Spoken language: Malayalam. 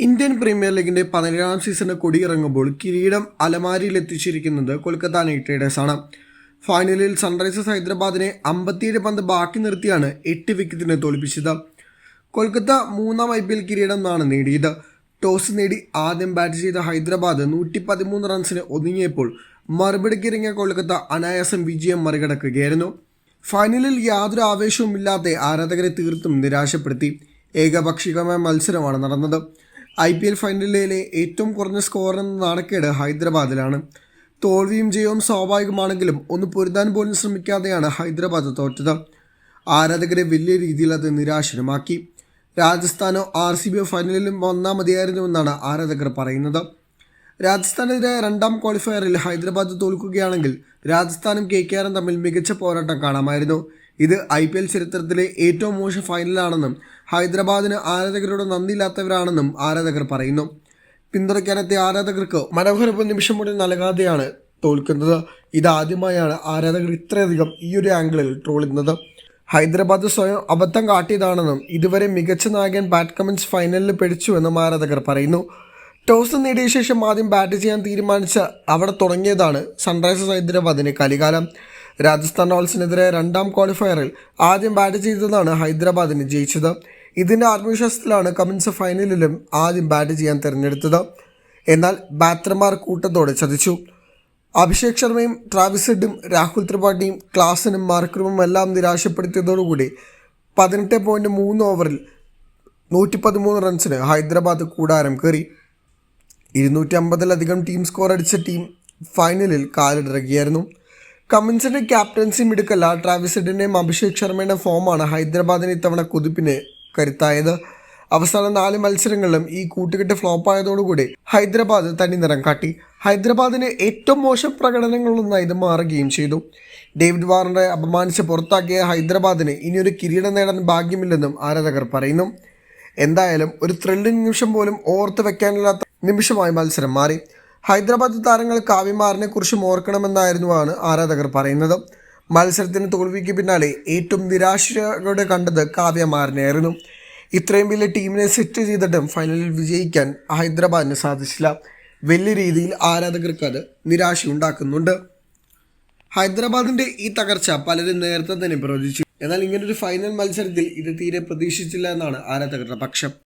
ഇന്ത്യൻ പ്രീമിയർ ലീഗിന്റെ പതിനേഴാം സീസണ് കൊടിയിറങ്ങുമ്പോൾ കിരീടം അലമാരിയിൽ എത്തിച്ചിരിക്കുന്നത് കൊൽക്കത്ത നൈറ്റ് റൈഡേഴ്സാണ് ഫൈനലിൽ സൺറൈസേഴ്സ് ഹൈദരാബാദിനെ അമ്പത്തിയേഴ് പന്ത് ബാക്കി നിർത്തിയാണ് എട്ട് വിക്കറ്റിനെ തോൽപ്പിച്ചത്. കൊൽക്കത്ത മൂന്നാം ഐ പി എൽ കിരീടം എന്നാണ് നേടിയത്. ടോസ് നേടി ആദ്യം ബാറ്റ് ചെയ്ത ഹൈദരാബാദ് നൂറ്റി പതിമൂന്ന് റൺസിന് ഒതുങ്ങിയപ്പോൾ മറുപടിക്കിറങ്ങിയ കൊൽക്കത്ത അനായാസം വിജയം മറികടക്കുകയായിരുന്നു. ഫൈനലിൽ യാതൊരു ആവേശവുമില്ലാത്ത ആരാധകരെ തീർത്തും നിരാശപ്പെടുത്തി. ഏകപക്ഷികമായ മത്സരമാണ് നടന്നത്. ഐ പി എൽ ഫൈനലിലെ ഏറ്റവും കുറഞ്ഞ സ്കോർ എന്ന നാണക്കേട് ഹൈദരാബാദിലാണ്. തോൽവിയും ജയവും സ്വാഭാവികമാണെങ്കിലും ഒന്ന് പൊരുതാൻ പോലും ശ്രമിക്കാതെയാണ് ഹൈദരാബാദ് തോറ്റത്. ആരാധകരെ വലിയ രീതിയിൽ അത് നിരാശനമാക്കി. രാജസ്ഥാനോ ആർ സി ബിയോ ഫൈനലിലും വന്നാൽ മതിയായിരുന്നുവെന്നാണ് ആരാധകർ പറയുന്നത്. രാജസ്ഥാനെതിരെ രണ്ടാം ക്വാളിഫയറിൽ ഹൈദരാബാദ് തോൽക്കുകയാണെങ്കിൽ രാജസ്ഥാനും കെ കെ ആറും തമ്മിൽ മികച്ച പോരാട്ടം കാണാമായിരുന്നു. ഇത് ഐ പി എൽ ചരിത്രത്തിലെ ഏറ്റവും മോശം ഫൈനലാണെന്നും ഹൈദരാബാദിന് ആരാധകരോട് നന്ദിയില്ലാത്തവരാണെന്നും ആരാധകർ പറയുന്നു. പിന്തുണയ്ക്കാനെത്തിയ ആരാധകർക്ക് മനോഹര നിമിഷം കൂടി നൽകാതെയാണ് തോൽക്കുന്നത്. ഇതാദ്യമായാണ് ആരാധകർ ഇത്രയധികം ഈ ഒരു ആംഗിളിൽ ട്രോളുന്നത് ഹൈദരാബാദ് സ്വയം അബദ്ധം കാട്ടിയതാണെന്നും ഇതുവരെ മികച്ച നായകൻ ബാറ്റ് കമൻസ് ഫൈനലിൽ പിടിച്ചുവെന്നും ആരാധകർ പറയുന്നു. ടോസ് നേടിയ ശേഷം ആദ്യം ബാറ്റ് ചെയ്യാൻ തീരുമാനിച്ച അവിടെ തുടങ്ങിയതാണ് സൺറൈസേഴ്സ് ഹൈദരാബാദിന് കലികാലം രാജസ്ഥാൻ റോയൽസിനെതിരെ രണ്ടാം ക്വാളിഫയറിൽ ആദ്യം ബാറ്റ് ചെയ്തതാണ് ഹൈദരാബാദിന് ജയിച്ചത്. ഇതിന്റെ ആത്മവിശ്വാസത്തിലാണ് കമിൻസ് ഫൈനലിലും ആദ്യം ബാറ്റ് ചെയ്യാൻ തിരഞ്ഞെടുത്തത്. എന്നാൽ ബാറ്റർമാർ കൂട്ടത്തോടെ ചതിച്ചു. അഭിഷേക് ശർമ്മയും ട്രാവിസ് ഹെഡും രാഹുൽ ത്രിപാഠിയും ക്ലാസനും മാർക്കറും എല്ലാം നിരാശപ്പെടുത്തിയതോടുകൂടി പതിനെട്ട് പോയിന്റ് മൂന്ന് ഓവറിൽ നൂറ്റി പതിമൂന്ന് റൺസിന് ഹൈദരാബാദ് കൂടാരം കയറി. ഇരുന്നൂറ്റി അമ്പതിലധികം ടീം സ്കോർ അടിച്ച ടീം ഫൈനലിൽ കാലിടിറങ്ങിയായിരുന്നു. കമിൻസിന്റെ ക്യാപ്റ്റൻസി മിടുക്കല്ല. ട്രാവിസ് ഹെഡിന്റെയും അഭിഷേക് ശർമ്മയുടെ ഫോമാണ് ഹൈദരാബാദിന് ഇത്തവണ കുതിപ്പിന് കരുത്തായത്. അവസാന നാല് മത്സരങ്ങളിലും ഈ കൂട്ടുകെട്ട് ഫ്ലോപ്പായതോടുകൂടി ഹൈദരാബാദ് തനി നിറം കാട്ടി. ഹൈദരാബാദിന് ഏറ്റവും മോശം പ്രകടനങ്ങളൊന്നായി ഇത് മാറുകയും ചെയ്തു. ഡേവിഡ് വാറിനെ അപമാനിച്ച് പുറത്താക്കിയ ഹൈദരാബാദിന് ഇനിയൊരു കിരീടം നേടാൻ ഭാഗ്യമില്ലെന്നും ആരാധകർ പറയുന്നു. എന്തായാലും ഒരു ത്രില്ലിംഗ് നിമിഷം പോലും ഓർത്ത് വെക്കാനില്ലാത്ത നിമിഷമായി മത്സരം മാറി. ഹൈദരാബാദ് താരങ്ങൾ കാവ്യമാറിനെ കുറിച്ച് ഓർക്കണമെന്നായിരുന്നുവാണ് ആരാധകർ പറയുന്നത്. മത്സരത്തിന് തോൽവിക്ക് പിന്നാലെ ഏറ്റവും നിരാശയോടെ കണ്ടത് കാവ്യമാറിനെയായിരുന്നു ഇത്രയും വലിയ ടീമിനെ സെറ്റ് ചെയ്തിട്ടും ഫൈനലിൽ വിജയിക്കാൻ ഹൈദരാബാദിന് സാധിച്ചില്ല. വലിയ രീതിയിൽ ആരാധകർക്ക് അത് നിരാശയുണ്ടാക്കുന്നുണ്ട്. ഹൈദരാബാദിന്റെ ഈ തകർച്ച പലരും നേരത്തെ തന്നെ പ്രവചിച്ചു എന്നാൽ ഇങ്ങനൊരു ഫൈനൽ മത്സരത്തിൽ ഇത് തീരെ പ്രതീക്ഷിച്ചില്ല എന്നാണ് ആരാധകരുടെ പക്ഷം.